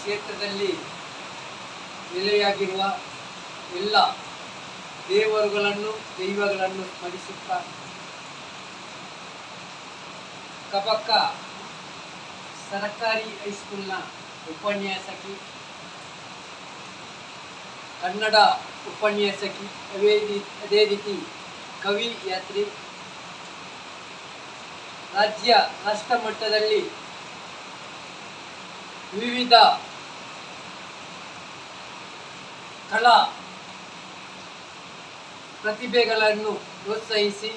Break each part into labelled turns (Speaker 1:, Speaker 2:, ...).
Speaker 1: ಕ್ಷೇತ್ರದಲ್ಲಿ ನೆಲೆಯಾಗಿರುವ ಎಲ್ಲ ದೇವರುಗಳನ್ನು, ದೈವಗಳನ್ನು ಸ್ಮರಿಸುತ್ತಾ ಕಬಕ್ಕ ಸರ್ಕಾರಿ ಹೈಸ್ಕೂಲ್ನ ಉಪನ್ಯಾಸಕಿ, ಕನ್ನಡ ಉಪನ್ಯಾಸಕಿ ರೀತಿ ಅದೇ ರೀತಿ ಕವಿ ಯಾತ್ರಿ, ರಾಜ್ಯ ರಾಷ್ಟ್ರ ಮಟ್ಟದಲ್ಲಿ ವಿವಿಧ ಕಲಾ ಪ್ರತಿಭೆಗಳನ್ನು ಪ್ರೋತ್ಸಾಹಿಸಿ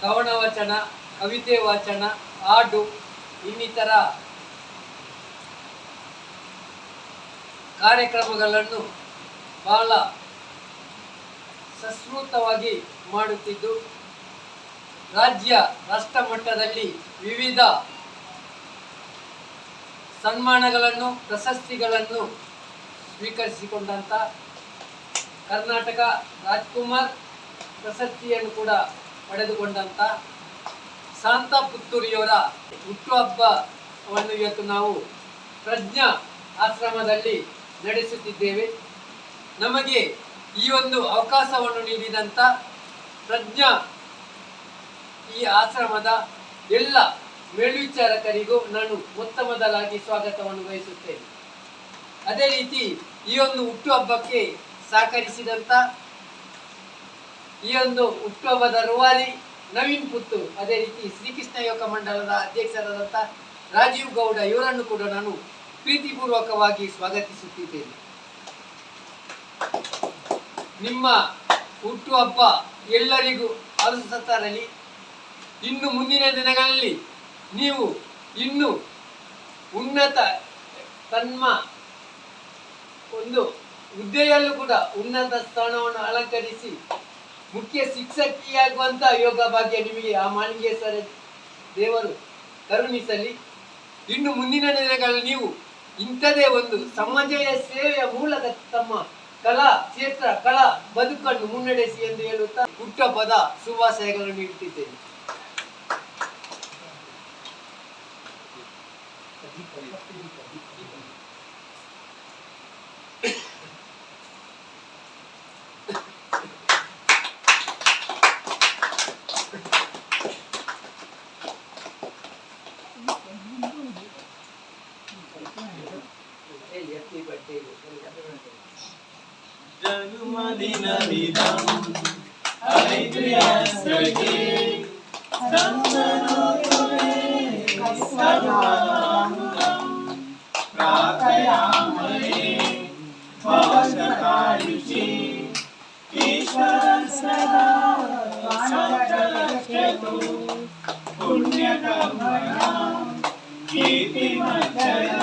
Speaker 1: ಕವನ ವಚನ, ಕವಿತೆ ವಾಚನ, ಹಾಡು, ಇನ್ನಿತರ ಕಾರ್ಯಕ್ರಮಗಳನ್ನು ಬಹಳ ಸಶ್ರೂತವಾಗಿ ಮಾಡುತ್ತಿದ್ದು, ರಾಜ್ಯ ರಾಷ್ಟ್ರ ಮಟ್ಟದಲ್ಲಿ ವಿವಿಧ ಸನ್ಮಾನಗಳನ್ನು, ಪ್ರಶಸ್ತಿಗಳನ್ನು ಸ್ವೀಕರಿಸಿಕೊಂಡಂಥ ಕರ್ನಾಟಕ ರಾಜ್ಕುಮಾರ್ ಪ್ರಶಸ್ತಿಯನ್ನು ಕೂಡ ಪಡೆದುಕೊಂಡಂಥ ಶಾಂತ ಪುತ್ತೂರಿಯವರ ಹುಟ್ಟುಹಬ್ಬವನ್ನು ಇವತ್ತು ನಾವು ಪ್ರಜ್ಞಾ ಆಶ್ರಮದಲ್ಲಿ ನಡೆಸುತ್ತಿದ್ದೇವೆ. ನಮಗೆ ಈ ಒಂದು ಅವಕಾಶವನ್ನು ನೀಡಿದಂಥ ಪ್ರಜ್ಞಾ ಈ ಆಶ್ರಮದ ಎಲ್ಲ ಮೇಲ್ವಿಚಾರಕರಿಗೂ ನಾನು ಮೊತ್ತ ಮೊದಲಾಗಿ ಸ್ವಾಗತವನ್ನು ಬಯಸುತ್ತೇನೆ ಅದೇ ರೀತಿ ಈ ಒಂದು ಹುಟ್ಟುಹಬ್ಬಕ್ಕೆ ಸಹಕರಿಸಿದಂಥ ಈ ಒಂದು ಹುಟ್ಟುಹಬ್ಬದ ರೂವಾರಿ ನವೀನ್ ಪುತ್ತು ಅದೇ ರೀತಿ ಶ್ರೀಕೃಷ್ಣ ಯೋಗ ಮಂಡಲದ ಅಧ್ಯಕ್ಷರಾದಂಥ ರಾಜೀವ್ ಗೌಡ ಇವರನ್ನು ಕೂಡ ನಾನು ಪ್ರೀತಿಪೂರ್ವಕವಾಗಿ ಸ್ವಾಗತಿಸುತ್ತಿದ್ದೇನೆ. ನಿಮ್ಮ ಹುಟ್ಟುಹಬ್ಬ ಎಲ್ಲರಿಗೂ ಅರಸತರಲಿ ಇನ್ನು ಮುಂದಿನ ದಿನಗಳಲ್ಲಿ ನೀವು ಇನ್ನು ಉನ್ನತ ತನ್ಮ ಒಂದು ಹುದ್ದೆಯಲ್ಲೂ ಕೂಡ ಉನ್ನತ ಸ್ಥಾನವನ್ನು ಅಲಂಕರಿಸಿ ಮುಖ್ಯ ಶಿಕ್ಷಕಿಯಾಗುವಂಥ ಯೋಗ ಭಾಗ್ಯ ನಿಮಗೆ ಆ ಮಾಲಿಂಗೇಶ್ವರ ದೇವರು ಕರುಣಿಸಲಿ. ಇನ್ನು ಮುಂದಿನ ದಿನಗಳಲ್ಲಿ ನೀವು ಇಂಥದೇ ಒಂದು ಸಮಾಜದ ಸೇವೆಯ ಮೂಲಕ ತಮ್ಮ ಕಲಾ ಕ್ಷೇತ್ರ, ಕಲಾ ಬದುಕನ್ನು ಮುನ್ನಡೆಸಿ ಎಂದು ಹೇಳುತ್ತಾ ಹುಟ್ಟಹಬ್ಬದ ಶುಭಾಶಯಗಳನ್ನು ನೀಡುತ್ತಿದ್ದೇನೆ.
Speaker 2: జన్మదినమిదం హరిప్రియాస్మృతి సంతనోతులే సదానందం ప్రార్థయామహే భవశతాయుషి ఈశ్వర సదా సంరక్షతు
Speaker 3: పుణ్యకర్మణా కీర్తిమచ్చయా